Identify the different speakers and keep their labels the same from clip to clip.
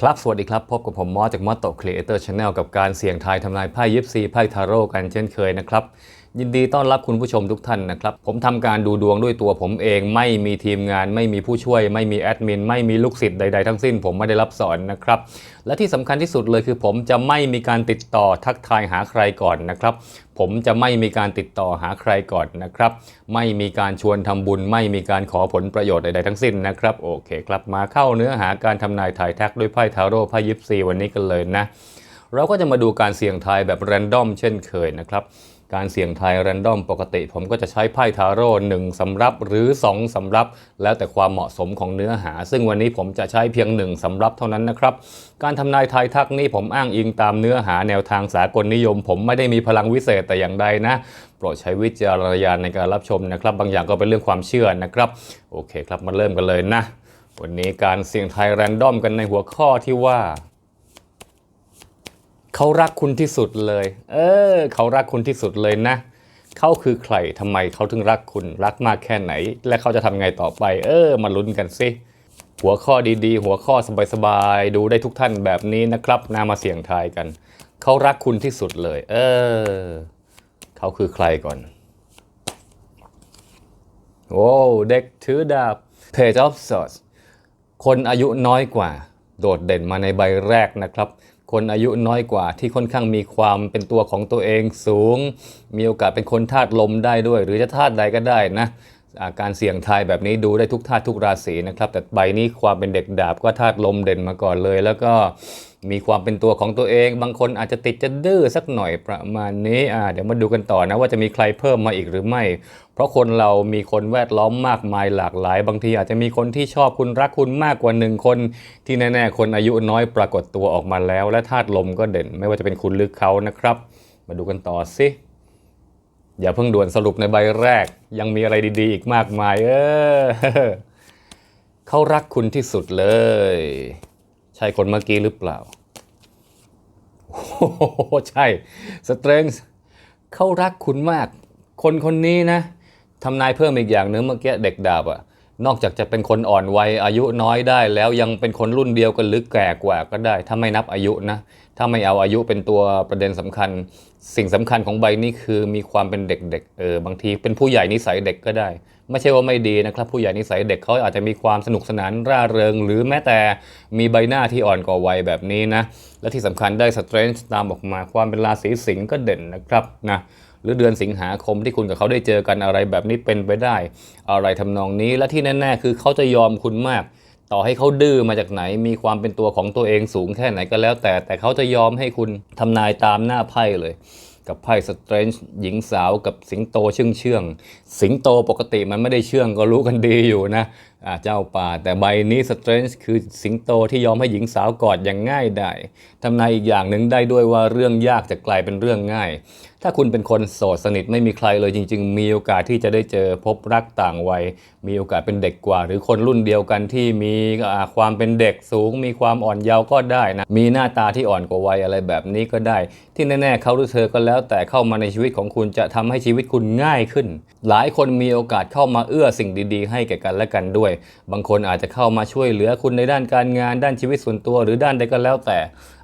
Speaker 1: ครับสวัสดีครับ พบกับผมมอสจากมอสโตครีเอเตอร์ชาแนลกับการเสี่ยงทายทำนายไพ่ยิปซีไพ่ทาโร่กันเช่นเคยนะครับ ยินดีต้อนรับคุณผู้ชมทุกท่านนะครับ ผมทำการดูดวงด้วยตัวผมเอง ไม่มีทีมงาน ไม่มีผู้ช่วย ไม่มีแอดมิน ไม่มีลูกศิษย์ใด ๆ ทั้งสิ้น ผมไม่ได้รับสอนนะครับ และที่สำคัญที่สุดเลยคือ ผมจะไม่มีการติดต่อทักทายหาใครก่อนนะครับ ผมจะไม่มีการติดต่อหาใครก่อนนะครับ ไม่มีการชวนทำบุญ ไม่มีการขอผลประโยชน์ใด ๆ ทั้งสิ้นนะครับโอเคครับมาเข้าเนื้อหาการทำนายถ่ายทักด้วยไพ่ทาโร่ไพ่ยิปซีวันนี้กันเลยนะเราก็จะมาดูการเสี่ยงทายแบบแรนดอมเช่นเคยนะครับ การเสี่ยงทายแรนดอมปกติ ผมก็จะใช้ไพ่ทาโร่หนึ่งสำรับหรือ 2สำรับ แล้วแต่ความเหมาะสมของเนื้อหา ซึ่งวันนี้ผมจะใช้เพียง 1สำรับเท่านั้นนะครับ การทำนายทายทักนี่ผมอ้างอิงตามเนื้อหาแนวทางสากลนิยม ผมไม่ได้มีพลังวิเศษแต่อย่างใดนะโปรดใช้วิจารณญาณในการรับชมนะครับ บางอย่างก็เป็นเรื่องความเชื่อนะครับ โอเคครับมาเริ่มกันเลยนะ วันนี้การเสี่ยงทายแรนดอมกันในหัวข้อที่ว่า เขารักคุณที่สุดเลย เออ เขารักคุณที่สุดเลยนะ เขาคือใครทำไมเขาถึงรักคุณ รักมากแค่ไหน และเขาจะทำไงต่อไป เออ มาลุ้นกันสิหัวข้อดีๆ หัวข้อสบายๆ ดูได้ทุกท่านแบบนี้นะครับนามาเสี่ยงทายกัน เขารักคุณที่สุดเลย เออ เขาคือใครก่อน โอ้เด็กถือดาบ Page of Swords คนอายุน้อยกว่า โดดเด่นมาในใบแรกนะครับ คนอายุน้อยกว่าที่ค่อนข้างมีความเป็นตัวของตัวเองสูง มีโอกาสเป็นคนธาตุลมได้ด้วย หรือจะธาตุใดก็ได้นะอาการเสี่ยงทายแบบนี้ดูได้ทุกธาตุทุกราศีนะครับ แต่ใบนี้ความเป็นเด็กดาบก็ธาตุลมเด่นมาก่อนเลย แล้วก็มีความเป็นตัวของตัวเอง บางคนอาจจะติดจะดื้อสักหน่อยประมาณนี้อ่าเดี๋ยวมาดูกันต่อนะว่าจะมีใครเพิ่มมาอีกหรือไม่ เพราะคนเรามีคนแวดล้อมมากมายหลากหลาย บางทีอาจจะมีคนที่ชอบคุณรักคุณมากกว่าหนึ่งคน ที่แน่ๆ คนอายุน้อยปรากฏตัวออกมาแล้ว และธาตุลมก็เด่น ไม่ว่าจะเป็นคุณหรือเขานะครับ มาดูกันต่อสิอย่าเพิ่งด่วนสรุปในใบแรก ยังมีอะไรดีๆ อีกมากมายเออเขารักคุณที่สุดเลย ใช่คนเมื่อกี้หรือเปล่าโอ้โหใช่สเตรน g ์เขารักคุณมาก คนคนนี้นะ ทำนายเพิ่มอีกอย่างนึงเมื่อกี้เด็กดาบอะนอกจากจะเป็นคนอ่อนวัยอายุน้อยได้ แล้วยังเป็นคนรุ่นเดียวกันหรือแก่กว่าก็ได้ ถ้าไม่นับอายุนะถ้าไม่เอาอายุเป็นตัวประเด็นสำคัญ สิ่งสำคัญของใบนี้คือมีความเป็นเด็กๆเออบางทีเป็นผู้ใหญ่นิสัยเด็กก็ได้ ไม่ใช่ว่าไม่ดีนะครับ ผู้ใหญ่นิสัยเด็กเขาอาจจะมีความสนุกสนานร่าเริง หรือแม้แต่มีใบหน้าที่อ่อนกว่าวัยแบบนี้นะและที่สำคัญได้สเตรนจ์ตามออกมาความเป็นราศีสิงห์ก็เด่นนะครับนะ หรือเดือนสิงหาคมที่คุณกับเขาได้เจอกันอะไรแบบนี้เป็นไปได้อะไรทำนองนี้ และที่แน่ ๆ คือเขาจะยอมคุณมาก ต่อให้เขาดื้อมาจากไหน มีความเป็นตัวของตัวเองสูงแค่ไหนก็แล้ว แต่แต่เขาจะยอมให้คุณทำนายตามหน้าไพ่เลยกับไพ่สเตรนจ์หญิงสาวกับสิงโตเชื่องเชื่องสิงโตปกติมันไม่ได้เชื่องก็รู้กันดีอยู่นะเจ้าป่า แต่ใบนี้สเตรนจ์คือสิงโตที่ยอมให้หญิงสาวกอดอย่างง่ายได้ทำนายอีกอย่างหนึ่งได้ด้วยว่าเรื่องยากจะกลายเป็นเรื่องง่าย ถ้าคุณเป็นคนโสดสนิทไม่มีใครเลยจริง ๆ มีโอกาสที่จะได้เจอพบรักต่างวัย มีโอกาสเป็นเด็กกว่า หรือคนรุ่นเดียวกันที่มีความเป็นเด็กสูง มีความอ่อนเยาว์ก็ได้นะ มีหน้าตาที่อ่อนกว่าวัยอะไรแบบนี้ก็ได้ ที่แน่ๆเขาหรือเธอก็แล้ว แต่เข้ามาในชีวิตของคุณจะทำให้ชีวิตคุณง่ายขึ้น หลายคนมีโอกาสเข้ามาเอื้อสิ่งดี ๆ ให้แก่กันและกันด้วย บางคนอาจจะเข้ามาช่วยเหลือคุณในด้านการงาน ด้านชีวิตส่วนตัว หรือด้านใดก็แล้วแต่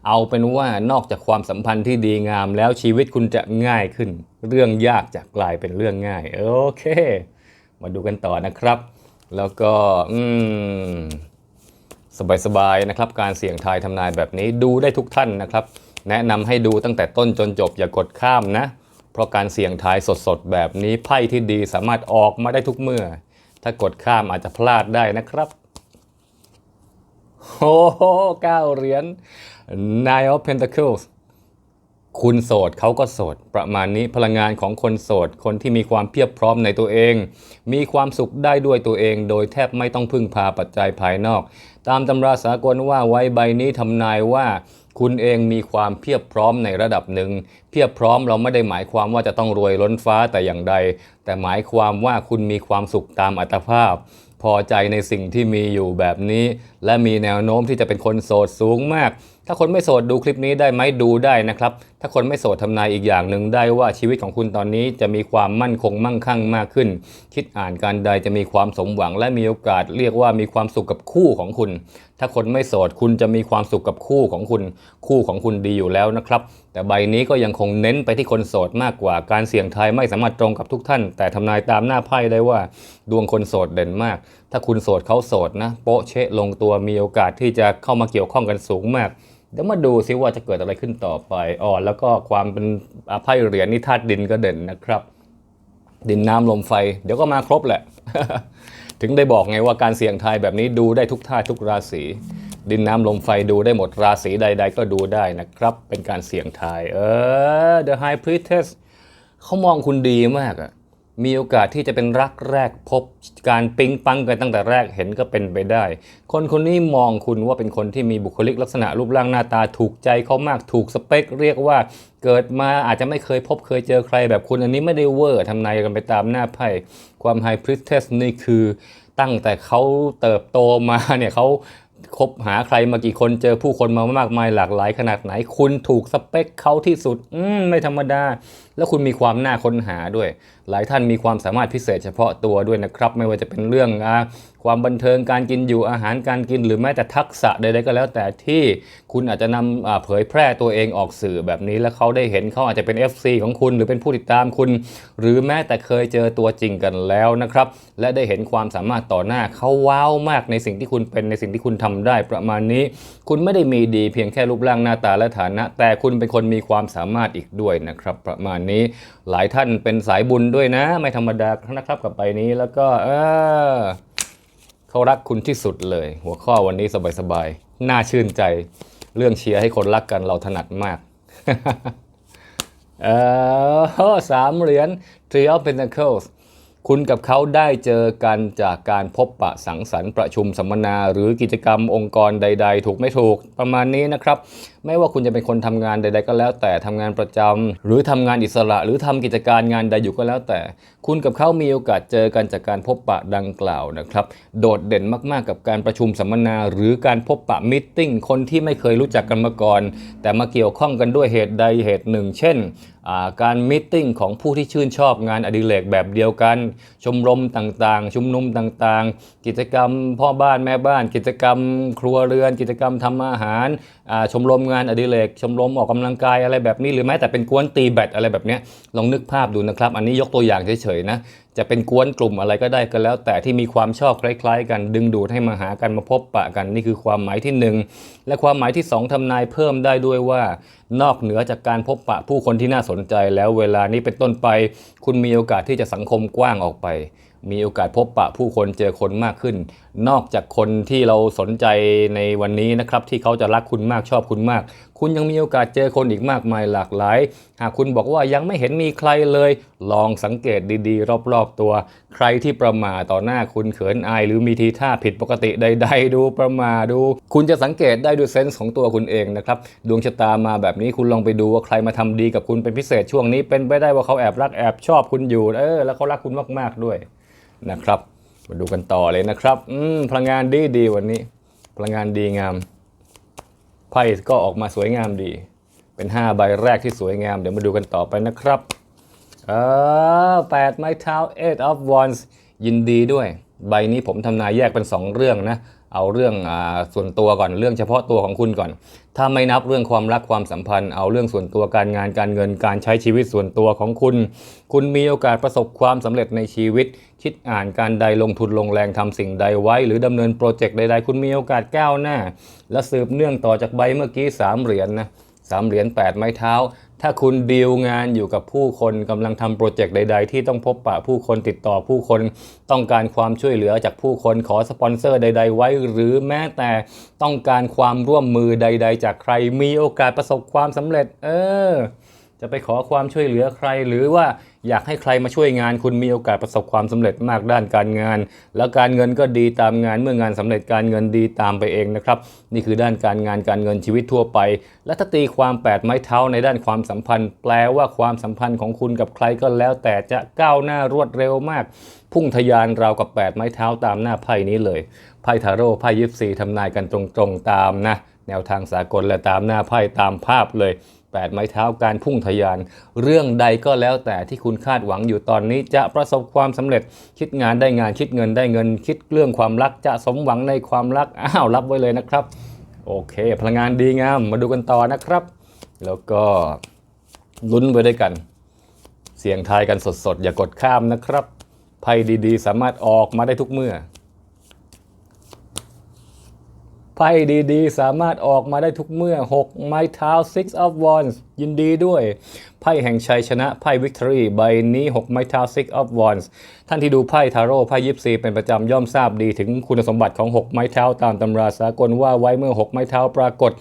Speaker 1: เอาเป็นว่านอกจากความสัมพันธ์ที่ดีงามแล้วชีวิตคุณจะง่ายขึ้น เรื่องยากจะกลายเป็นเรื่องง่าย โอเค มาดูกันต่อนะครับ แล้วก็อืมสบายๆนะครับ การเสี่ยงทายทำนายแบบนี้ดูได้ทุกท่านนะครับ แนะนำให้ดูตั้งแต่ต้นจนจบอย่ากดข้ามนะ เพราะการเสี่ยงทายสดๆแบบนี้ไพ่ที่ดีสามารถออกมาได้ทุกเมื่อ ถ้ากดข้ามอาจจะพลาดได้นะครับ โอ้โหเก้าเหรียญ Nine of Pentacles คุณโสดเขาก็โสด ประมาณนี้พลังงานของคนโสด คนที่มีความเพียบพร้อมในตัวเอง มีความสุขได้ด้วยตัวเอง โดยแทบไม่ต้องพึ่งพาปัจจัยภายนอก ตามตำราสากลว่าไว้ใบนี้ทำนายว่า คุณเองมีความเพียบพร้อมในระดับหนึ่ง เพียบพร้อมเราไม่ได้หมายความว่าจะต้องรวยล้นฟ้าแต่อย่างใด แต่หมายความว่าคุณมีความสุขตามอัตภาพ พอใจในสิ่งที่มีอยู่แบบนี้ และมีแนวโน้มที่จะเป็นคนโสดสูงมากถ้าคนไม่โสดดูคลิปนี้ได้ไหมดูได้นะครับ ถ้าคนไม่โสดทำนายอีกอย่างหนึ่งได้ว่าชีวิตของคุณตอนนี้จะมีความมั่นคงมั่งคั่งมากขึ้น คิดอ่านการใดจะมีความสมหวังและมีโอกาสเรียกว่ามีความสุขกับคู่ของคุณ ถ้าคนไม่โสดคุณจะมีความสุขกับคู่ของคุณ คู่ของคุณดีอยู่แล้วนะครับแต่ใบนี้ก็ยังคงเน้นไปที่คนโสดมากกว่าการเสี่ยงทายไม่สามารถตรงกับทุกท่าน แต่ทำนายตามหน้าไพ่ได้ว่า ดวงคนโสดเด่นมาก ถ้าคุณโสดเขาโสดนะโป๊ะเชะลงตัวมีโอกาสที่จะเข้ามาเกี่ยวข้องกันสูงมาก เดี๋ยวมาดูซิว่าจะเกิดอะไรขึ้นต่อไปอ๋อแล้วก็ความเป็นอ่าไพ่เหรียญนี่ธาตุดินก็เด่นนะครับ ดินน้ำลมไฟ เดี๋ยวก็มาครบแหละ ถึงได้บอกไงว่าการเสี่ยงทายแบบนี้ดูได้ทุกท่าทุกราศีดินน้ำลมไฟดูได้หมดราศีใด ๆ ก็ดูได้นะครับ เป็นการเสี่ยงทาย เออ The High Priestess เขามองคุณดีมากอะ มีโอกาสที่จะเป็นรักแรกพบการปิ๊งปังกันตั้งแต่แรกเห็นก็เป็นไปได้ คนคนนี้มองคุณว่าเป็นคนที่มีบุคลิกลักษณะรูปร่างหน้าตาถูกใจเขามากถูกสเปค เรียกว่าเกิดมาอาจจะไม่เคยพบเคยเจอใครแบบคุณอันนี้ไม่ได้เวอร์ทำนายกันไปตามหน้าไพ่ความ High Priestess นี่คือตั้งแต่เขาเติบโตมาเนี่ยเขาคบหาใครมากี่คนเจอผู้คนมามากมายหลากหลายขนาดไหน คุณถูกสเปคเขาที่สุด อืมไม่ธรรมดา แล้วคุณมีความน่าค้นหาด้วย หลายท่านมีความสามารถพิเศษเฉพาะตัวด้วยนะครับ ไม่ว่าจะเป็นเรื่องอความบันเทิงการกินอยู่อาหารการกิน หรือแม้แต่ทักษะใดๆก็แล้ว แต่ที่คุณอาจจะนำอ่าเผยแพร่ตัวเองออกสื่อแบบนี้ แล้วเขาได้เห็นเขาอาจจะเป็น FC ของคุณ หรือเป็นผู้ติดตามคุณ หรือแม้แต่เคยเจอตัวจริงกันแล้วนะครับ และได้เห็นความสามารถต่อหน้าเขาว้าวมากในสิ่งที่คุณเป็นในสิ่งที่คุณทำได้ประมาณนี้ คุณไม่ได้มีดีเพียงแค่รูปร่างหน้าตาและฐานะ แต่คุณเป็นคนมีความสามารถอีกด้วยนะครับ ประมาณนี้หลายท่านเป็นสายบุญด้วยนะ ไม่ธรรมดานะครับกับใบนี้แล้วก็เออเขารักคุณที่สุดเลย หัวข้อวันนี้สบายๆน่าชื่นใจ เรื่องเชียร์ให้คนรักกันเราถนัดมากเออสามเหรียญ Three of Pentacles คุณกับเขาได้เจอกันจากการพบปะสังสรรค์ประชุมสัมมนา หรือกิจกรรมองค์กรใด ๆ ถูกไม่ถูกประมาณนี้นะครับไม่ว่าคุณจะเป็นคนทำงานใด ๆ ก็แล้วแต่ทำงานประจำหรือทำงานอิสระ หรือทำกิจการงานใดอยู่ก็แล้วแต่ คุณกับเขามีโอกาสเจอกันจากการพบปะดังกล่าวนะครับ โดดเด่นมากๆกับการประชุมสัมมนา หรือการพบปะมิทติ้งคนที่ไม่เคยรู้จักกันมาก่อน แต่มาเกี่ยวข้องกันด้วยเหตุใดเหตุหนึ่ง เช่นการมิทติ้งของผู้ที่ชื่นชอบงานอดิเรกแบบเดียวกัน ชมรมต่างๆ ชุมนุมต่างๆ กิจกรรมพ่อบ้านแม่บ้าน กิจกรรมครัวเรือน กิจกรรมทำอาหารชมรมงานอดิเรกชมรมออกกำลังกายอะไรแบบนี้หรือแม้แต่เป็นกวนตีแบดอะไรแบบนี้ลองนึกภาพดูนะครับ อันนี้ยกตัวอย่างเฉยๆนะจะเป็นกวนกลุ่มอะไรก็ได้ก็แล้ว แต่ที่มีความชอบคล้ายๆ กันดึงดูดให้มาหากันมาพบปะกันนี่คือความหมายที่หนึ่งและความหมายที่สองทำนายเพิ่มได้ด้วยว่า นอกเหนือจากการพบปะผู้คนที่น่าสนใจแล้วเวลานี้เป็นต้นไป คุณมีโอกาสที่จะสังคมกว้างออกไป มีโอกาสพบปะผู้คนเจอคนมากขึ้น นอกจากคนที่เราสนใจในวันนี้นะครับที่เขาจะรักคุณมากชอบคุณมาก คุณยังมีโอกาสเจอคนอีกมากมายหลากหลาย หากคุณบอกว่ายังไม่เห็นมีใครเลย ลองสังเกตดีๆ รอบๆตัว ใครที่ประมาต่อหน้าคุณเขินอาย หรือมีทีท่าผิดปกติใด ๆ ดูประมาดู คุณจะสังเกตได้ด้วยเซนส์ของตัวคุณเองนะครับดวงชะตามาแบบนี้คุณลองไปดูว่าใครมาทำดีกับคุณเป็นพิเศษช่วงนี้เป็นไปได้ว่าเขาแอบรักแอบชอบคุณอยู่เออแล้วเขารักคุณมากๆด้วย นะครับ มาดูกันต่อเลยนะครับ อืมพลังงานดีดีวันนี้ พลังงานดีงาม ไพ่ก็ออกมาสวยงามดี เป็น 5 ใบแรกที่สวยงาม เดี๋ยวมาดูกันต่อไปนะครับเออแปดไม้เท้า eight of wands ยินดีด้วย ใบนี้ผมทำนายแยกเป็น 2 เรื่องนะ เอาเรื่องอาส่วนตัวก่อนเรื่องเฉพาะตัวของคุณก่อน ถ้าไม่นับเรื่องความรักความสัมพันธ์ เอาเรื่องส่วนตัวการงานการเงินการใช้ชีวิตส่วนตัวของคุณ คุณมีโอกาสประสบความสำเร็จในชีวิต คิดอ่านการใดลงทุนลงแรงทำสิ่งใดไว้ หรือดำเนินโปรเจกต์ใดๆ คุณมีโอกาสก้าวหน้า และสืบเนื่องต่อจากใบเมื่อกี้สามเหรียญนะสามเหรียญ8ไม้เท้า ถ้าคุณดีลงานอยู่กับผู้คนกำลังทำโปรเจกต์ใด ๆ ที่ต้องพบปะผู้คนติดต่อผู้คนต้องการความช่วยเหลือจากผู้คนขอสปอนเซอร์ใด ๆ ไว้ หรือแม้แต่ต้องการความร่วมมือใด ๆ จากใครมีโอกาสประสบความสำเร็จ เออ จะไปขอความช่วยเหลือใคร หรือว่าอยากให้ใครมาช่วยงาน คุณมีโอกาสประสบความสำเร็จมากด้านการงาน แล้วการเงินก็ดีตามงานเมื่องานสำเร็จการเงินดีตามไปเองนะครับ นี่คือด้านการงานการเงินชีวิตทั่วไป และถ้าตีความแปดไม้เท้าในด้านความสัมพันธ์ แปลว่าความสัมพันธ์ของคุณกับใครก็แล้ว แต่จะก้าวหน้ารวดเร็วมาก พุ่งทะยานราวกับแปดไม้เท้าตามหน้าไพ่นี้เลยไพ่ทาโร่ไพ่ยิปซีทำนายกันตรงๆตามนะแนวทางสากลและตามหน้าไพ่ตามภาพเลย 8 ไม้เท้าการพุ่งทะยาน เรื่องใดก็แล้วแต่ที่คุณคาดหวังอยู่ตอนนี้จะประสบความสำเร็จคิดงานได้งานคิดเงินได้เงิน คิดเรื่องความรักจะสมหวังในความรักอ้าวรับไว้เลยนะครับ โอเค พลังงานดีงามมาดูกันต่อนะครับ แล้วก็ลุ้นไปด้วยกัน เสียงทายกันสดๆ อย่ากดข้ามนะครับไพ่ดีๆ สามารถออกมาได้ทุกเมื่อ ไพ่ดีๆ สามารถออกมาได้ทุกเมื่อ 6 ไม้เท้า six of wands ยินดีด้วย ไพ่แห่งชัยชนะ ไพ่ victory ใบนี้ 6 ไม้เท้า six of wands ท่านที่ดูไพ่ทาโร่ไพ่ยิปซีเป็นประจำย่อมทราบดีถึงคุณสมบัติของ 6 ไม้เท้าตามตำราสากลว่าไว้เมื่อ 6 ไม้เท้าปรากฏ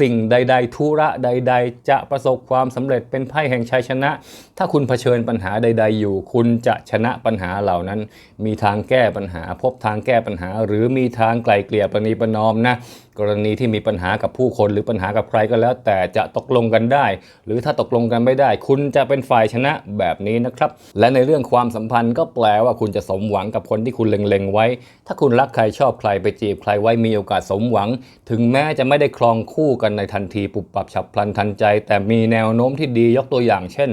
Speaker 1: สิ่งใด ๆ ธุระใด ๆ จะประสบความสำเร็จเป็นไพ่แห่งชัยชนะ ถ้าคุณเผชิญปัญหาใด ๆ อยู่ คุณจะชนะปัญหาเหล่านั้น มีทางแก้ปัญหา พบทางแก้ปัญหา หรือมีทางไกลเกลี่ยประนีประนอมนะ กรณีที่มีปัญหากับผู้คนหรือปัญหากับใครก็แล้ว แต่จะตกลงกันได้ หรือถ้าตกลงกันไม่ได้ คุณจะเป็นฝ่ายชนะแบบนี้นะครับ และในเรื่องความสัมพันธ์ก็แปลว่าคุณจะสมหวังกับคนที่คุณเล็งๆไว้ ถ้าคุณรักใครชอบใครไปจีบใครไว้มีโอกาสสมหวัง ถึงแม้จะไม่ได้ครองคู่กันในทันทีปุบปับฉับพลันทันใจ แต่มีแนวโน้มที่ดียกตัวอย่าง เช่น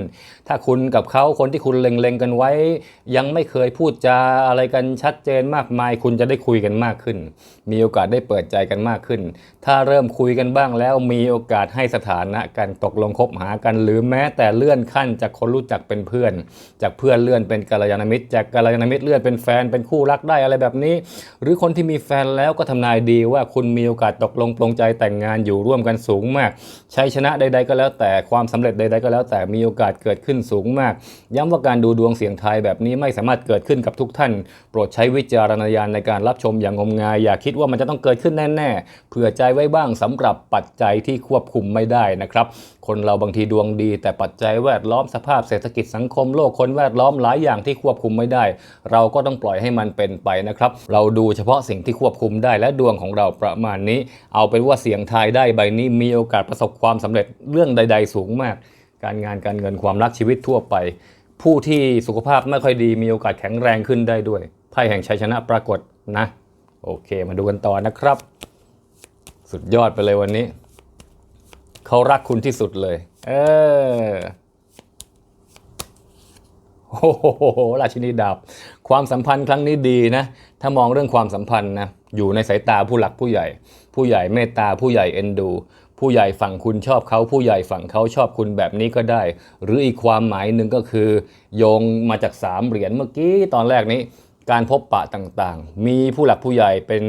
Speaker 1: ถ้าคุณกับเขาคนที่คุณเล็งๆกันไว้ ยังไม่เคยพูดจาอะไรกันชัดเจนมากมาย คุณจะได้คุยกันมากขึ้น มีโอกาสได้เปิดใจกันมากขึ้น ถ้าเริ่มคุยกันบ้างแล้วมีโอกาสให้สถานะกันตกลงคบหากันหรือแม้แต่เลื่อนขั้นจากคนรู้จักเป็นเพื่อน จากเพื่อนเลื่อนเป็นกัลยาณมิตร จากกัลยาณมิตรเลื่อนเป็นแฟนเป็นคู่รักได้อะไรแบบนี้ หรือคนที่มีแฟนแล้วก็ทำนายดีว่าคุณมีโอกาสตกลงปลงใจแต่งงานอยู่ร่วมกันสูงมาก ชัยชนะใด ๆ ก็แล้วแต่ความสำเร็จใด ๆ ก็แล้วแต่มีโอกาสเกิดขึ้นสูงมาก ย้ำว่าการดูดวงเสียงทายแบบนี้ไม่สามารถเกิดขึ้นกับทุกท่าน โปรดใช้วิจารณญาณในการรับชมอย่างงมงาย อย่าคิดว่ามันจะต้องเกิดขึ้นแน่ๆเผื่อใจไว้บ้างสำหรับปัจจัยที่ควบคุมไม่ได้นะครับคนเราบางทีดวงดี แต่ปัจจัยแวดล้อมสภาพเศรษฐกิจสังคมโลกคนแวดล้อมหลายอย่างที่ควบคุมไม่ได้ เราก็ต้องปล่อยให้มันเป็นไปนะครับ เราดูเฉพาะสิ่งที่ควบคุมได้และดวงของเราประมาณนี้ เอาเป็นว่าเสียงทายได้ใบนี้มีโอกาสประสบความสำเร็จเรื่องใด ๆ สูงมาก การงานการเงินความรักชีวิตทั่วไป ผู้ที่สุขภาพไม่ค่อยดีมีโอกาสแข็งแรงขึ้นได้ด้วยไพ่แห่งชัยชนะปรากฏนะ โอเคมาดูกันต่อนะครับ สุดยอดไปเลยวันนี้ เขารักคุณที่สุดเลย เออโอ้โหราชินีดาบความสัมพันธ์ครั้งนี้ดีนะ ถ้ามองเรื่องความสัมพันธ์นะอยู่ในสายตาผู้หลักผู้ใหญ่ ผู้ใหญ่เมตตาผู้ใหญ่เอ็นดู ผู้ใหญ่ฝั่งคุณชอบเขาผู้ใหญ่ฝั่งเขาชอบคุณแบบนี้ก็ได้ หรืออีกความหมายหนึ่งก็คือ โยงมาจากสามเหรียญเมื่อกี้ตอนแรกนี้ การพบปะต่างๆ มีผู้หลักผู้ใหญ่เป็น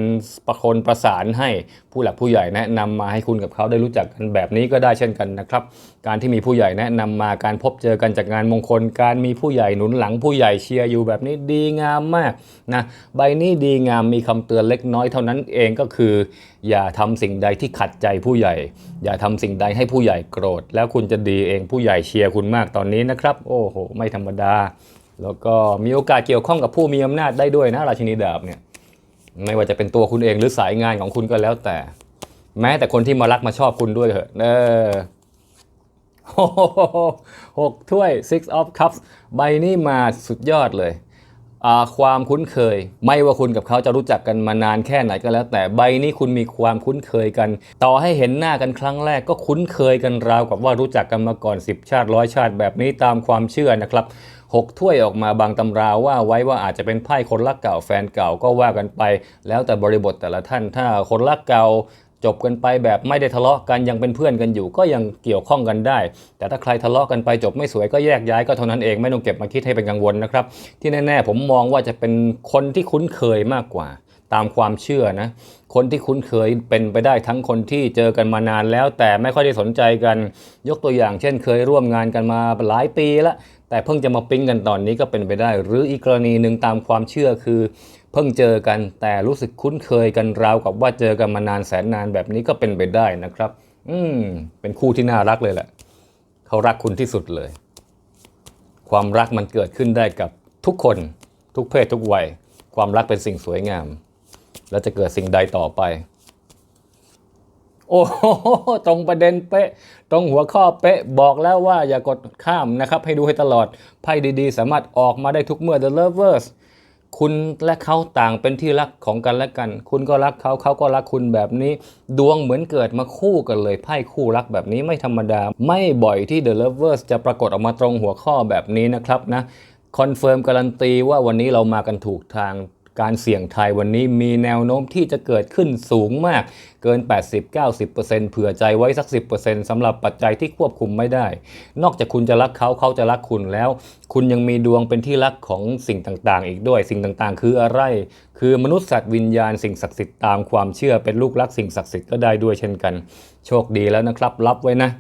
Speaker 1: ประคนประสานให้ผู้หลักผู้ใหญ่แนะนำมาให้คุณกับเขาได้รู้จักกันแบบนี้ก็ได้เช่นกันนะครับ การที่มีผู้ใหญ่แนะนำมาการพบเจอกันจากงานมงคล การมีผู้ใหญ่หนุนหลังผู้ใหญ่เชียร์อยู่แบบนี้ดีงามมากนะใบนี้ดีงามมีคำเตือนเล็กน้อยเท่านั้นเองก็คือ อย่าทำสิ่งใดที่ขัดใจผู้ใหญ่ อย่าทำสิ่งใดให้ผู้ใหญ่โกรธ แล้วคุณจะดีเองผู้ใหญ่เชียร์คุณมากตอนนี้นะครับ โอ้โห ไม่ธรรมดา แล้วก็มีโอกาสเกี่ยวข้องกับผู้มีอำนาจได้ด้วยนะราชินีดาบเนี่ยไม่ว่าจะเป็นตัวคุณเองหรือสายงานของคุณก็แล้วแต่ แม้แต่คนที่มารักมาชอบคุณด้วยเถอะเออหกถ้วย six of cups ใบนี้มาสุดยอดเลย ความคุ้นเคย ไม่ว่าคุณกับเขาจะรู้จักกันมานานแค่ไหนก็แล้ว แต่ใบนี้คุณมีความคุ้นเคยกัน ต่อให้เห็นหน้ากันครั้งแรกก็คุ้นเคยกันราวกับว่ารู้จักกันมาก่อน 10 ชาติร้อยชาติแบบนี้ตามความเชื่อนะครับ หกถ้วยออกมาบางตำราว่าไว้ว่าอาจจะเป็นไพ่คนรักเก่าแฟนเก่าก็ว่ากันไป แล้วแต่บริบทแต่ละท่านถ้าคนรักเก่าจบกันไปแบบไม่ได้ทะเลาะกันยังเป็นเพื่อนกันอยู่ก็ยังเกี่ยวข้องกันได้ แต่ถ้าใครทะเลาะกันไปจบไม่สวยก็แยกย้ายก็เท่านั้นเองไม่ต้องเก็บมาคิดให้เป็นกังวลนะครับ ที่แน่ๆผมมองว่าจะเป็นคนที่คุ้นเคยมากกว่า ตามความเชื่อนะคนที่คุ้นเคยเป็นไปได้ทั้งคนที่เจอกันมานานแล้ว แต่ไม่ค่อยได้สนใจกันยกตัวอย่าง เช่น เคยร่วมงานกันมาหลายปีล้ว แต่เพิ่งจะมาปิ๊งกันตอนนี้ก็เป็นไปได้ หรืออีกกรณีหนึ่งตามความเชื่อคือ เพิ่งเจอกันแต่รู้สึกคุ้นเคยกันราวกับว่าเจอกันมานานแสนนานแบบนี้ก็เป็นไปได้นะครับ อืมเป็นคู่ที่น่ารักเลยแหละเขารักคุณที่สุดเลย ความรักมันเกิดขึ้นได้กับทุกคนทุกเพศทุกวัย ความรักเป็นสิ่งสวยงาม แล้วจะเกิดสิ่งใดต่อไป โอ้ตรงประเด็นเป๊ะ ตรงหัวข้อเป๊ะ บอกแล้วว่าอย่ากดข้ามนะครับ ให้ดูให้ตลอด ไพ่ดีๆ สามารถออกมาได้ทุกเมื่อ The Lovers คุณและเขาต่างเป็นที่รักของกันและกัน คุณก็รักเขาเขาก็รักคุณแบบนี้ ดวงเหมือนเกิดมาคู่กันเลย ไพ่คู่รักแบบนี้ไม่ธรรมดา ไม่บ่อยที่ The Lovers จะปรากฏออกมาตรงหัวข้อแบบนี้นะครับนะ คอนเฟิร์มการันตีว่าวันนี้เรามากันถูกทางการเสี่ยงทายวันนี้มีแนวโน้มที่จะเกิดขึ้นสูงมาก เกิน 80-90%เผื่อใจไว้สัก 10%สำหรับปัจจัยที่ควบคุมไม่ได้ นอกจากคุณจะรักเขาเขาจะรักคุณแล้ว คุณยังมีดวงเป็นที่รักของสิ่งต่างๆ อีกด้วยสิ่งต่างๆ คืออะไร คือมนุษย์สัตว์วิญญาณสิ่งศักดิ์สิทธิ์ตามความเชื่อเป็นลูกรักสิ่งศักดิ์สิทธิ์ก็ได้ด้วยเช่นกัน โชคดีแล้วนะครับ รับไว้นะ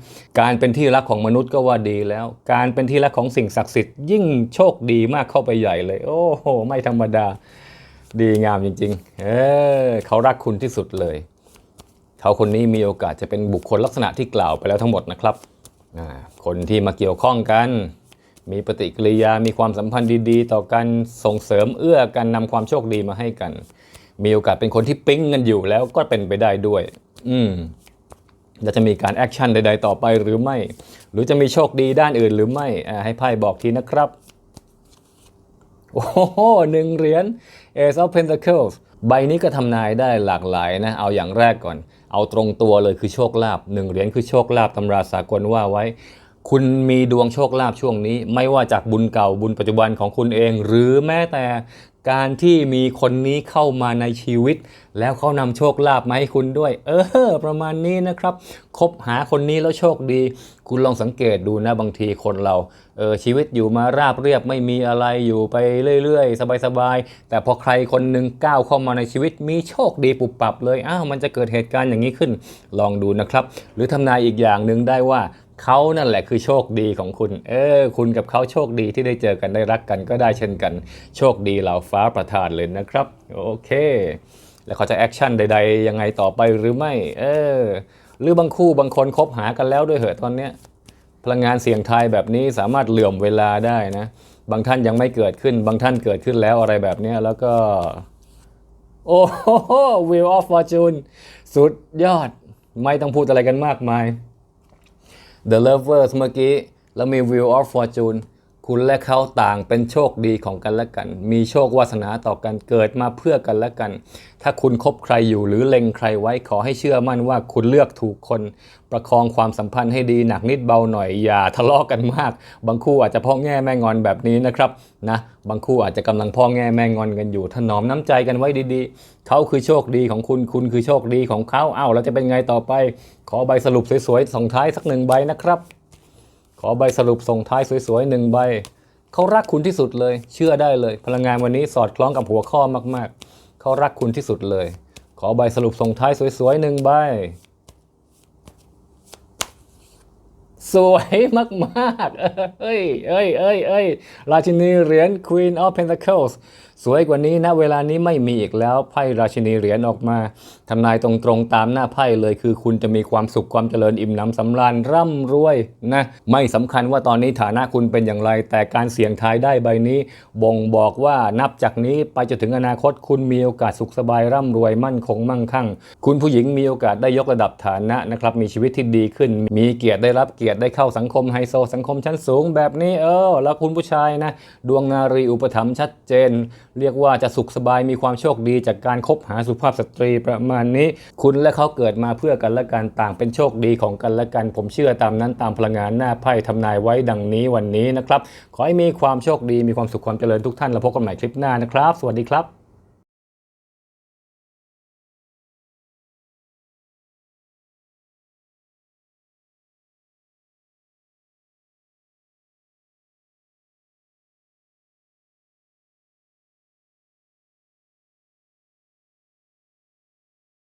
Speaker 1: การเป็นที่รักของมนุษย์ก็ว่าดีแล้ว การเป็นที่รักของสิ่งศักดิ์สิทธิ์ยิ่งโชคดีมากเข้าไปใหญ่เลย โอ้โห ไม่ธรรมดา ดีงามจริง ๆ เออเขารักคุณที่สุดเลย เขาคนนี้มีโอกาสจะเป็นบุคคลลักษณะที่กล่าวไปแล้วทั้งหมดนะครับคนที่มาเกี่ยวข้องกัน มีปฏิกิริยามีความสัมพันธ์ดีๆ ต่อกันส่งเสริมเอื้อกันนำความโชคดีมาให้กัน มีโอกาสเป็นคนที่ปิ๊งกันอยู่แล้วก็เป็นไปได้ด้วย อืมและจะมีการแอคชั่นใด ๆ ต่อไปหรือไม่ หรือจะมีโชคดีด้านอื่นหรือไม่ให้ไพ่บอกทีนะครับ โอ้โหหนึ่งเหรียญ Ace of Pentacles ใบนี้ก็ทำนายได้หลากหลายนะ เอาอย่างแรกก่อน เอาตรงตัวเลยคือโชคลาภหนึ่งเหรียญคือโชคลาภตำราสากลว่าไว้ คุณมีดวงโชคลาภช่วงนี้ ไม่ว่าจากบุญเก่าบุญปัจจุบันของคุณเอง หรือแม้แต่การที่มีคนนี้เข้ามาในชีวิต แล้วเขานำโชคลาภมาให้คุณด้วย เออ ประมาณนี้นะครับ คบหาคนนี้แล้วโชคดี คุณลองสังเกตดูนะบางทีคนเรา เออชีวิตอยู่มาราบเรียบไม่มีอะไรอยู่ไปเรื่อยๆ สบายๆ แต่พอใครคนหนึ่งก้าวเข้ามาในชีวิตมีโชคดีปุบปับเลยอ้าวมันจะเกิดเหตุการณ์อย่างนี้ขึ้น ลองดูนะครับ หรือทำนายอีกอย่างหนึ่งได้ว่าเขานั่นแหละคือโชคดีของคุณ เออ คุณกับเขาโชคดีที่ได้เจอกันได้รักกันก็ได้เช่นกัน โชคดีเหล่าฟ้าประทานเลยนะครับ โอเค แล้วเขาจะแอคชั่นใด ๆ ยังไงต่อไปหรือไม่ เออ หรือบางคู่บางคนคบหากันแล้วด้วยเหอะตอนเนี้ย พลังงานเสี่ยงทายแบบนี้สามารถเหลื่อมเวลาได้นะ บางท่านยังไม่เกิดขึ้น บางท่านเกิดขึ้นแล้วอะไรแบบนี้แล้วก็ โอ้โหวิวออฟฟอร์จูนสุดยอด ไม่ต้องพูดอะไรกันมากมาย The Lovers เมื่อกี้ แล้วมี Wheel of Fortune คุณและเขาต่างเป็นโชคดีของกันและกัน มีโชควาสนาต่อกันเกิดมาเพื่อกันและกัน ถ้าคุณคบใครอยู่หรือเล็งใครไว้ขอให้เชื่อมั่นว่าคุณเลือกถูกคน ประคองความสัมพันธ์ให้ดีหนักนิดเบาหน่อยอย่าทะเลาะกันมาก บางคู่อาจจะพ่อแง่แม่งอนแบบนี้นะครับนะบางคู่อาจจะกำลังพ่อแง่แม่งอนกันอยู่ถนอมน้ำใจกันไว้ดีๆ เขาคือโชคดีของคุณคุณคือโชคดีของเขาเอ้าแล้วจะเป็นไงต่อไป ขอใบสรุปสวยๆส่งท้ายสักหนึ่งใบนะครับ อใบสรุปส่งท้ายสวยๆหนึ่งใบ เขารักคุณที่สุดเลย เชื่อได้เลย พลังงานวันนี้สอดคล้องกับหัวข้อมากๆ เขารักคุณที่สุดเลย ขอใบสรุปส่งท้ายสวยๆหนึ่งใบ สวยมากๆ เอ้ยเอ้ยเอ้ยเอ้ยราชินีเหรียญ Queen of Pentacles สวยกว่านี้นะเวลานี้ไม่มีอีกแล้วไพ่ราชินีเหรียญออกมาทำนายตรงๆตามหน้าไพ่เลยคือคุณจะมีความสุขความเจริญอิ่มหนำสำราญร่ำรวยนะไม่สำคัญว่าตอนนี้ฐานะคุณเป็นอย่างไร แต่การเสี่ยงทายได้ใบนี้ บ่งบอกว่านับจากนี้ไปจนถึงอนาคตคุณมีโอกาสสุขสบายร่ำรวยมั่นคงมั่งคั่ง คุณผู้หญิงมีโอกาสได้ยกระดับฐานะนะครับมีชีวิตที่ดีขึ้น มีเกียรติได้รับเกียรติได้เข้าสังคมไฮโซสังคมชั้นสูงแบบนี้เออแล้วคุณผู้ชายนะดวงนารีอุปถัมภ์ชัดเจนเรียกว่าจะสุขสบายมีความโชคดีจากการคบหาสุภาพสตรีประมาณนี้ คุณและเขาเกิดมาเพื่อกันและกันต่างเป็นโชคดีของกันและกัน ผมเชื่อตามนั้นตามพลังงานหน้าไพ่ทำนายไว้ดังนี้วันนี้นะครับ ขอให้มีความโชคดีมีความสุขความเจริญทุกท่านแล้วพบกันใหม่คลิปหน้านะครับ สวัสดีครับ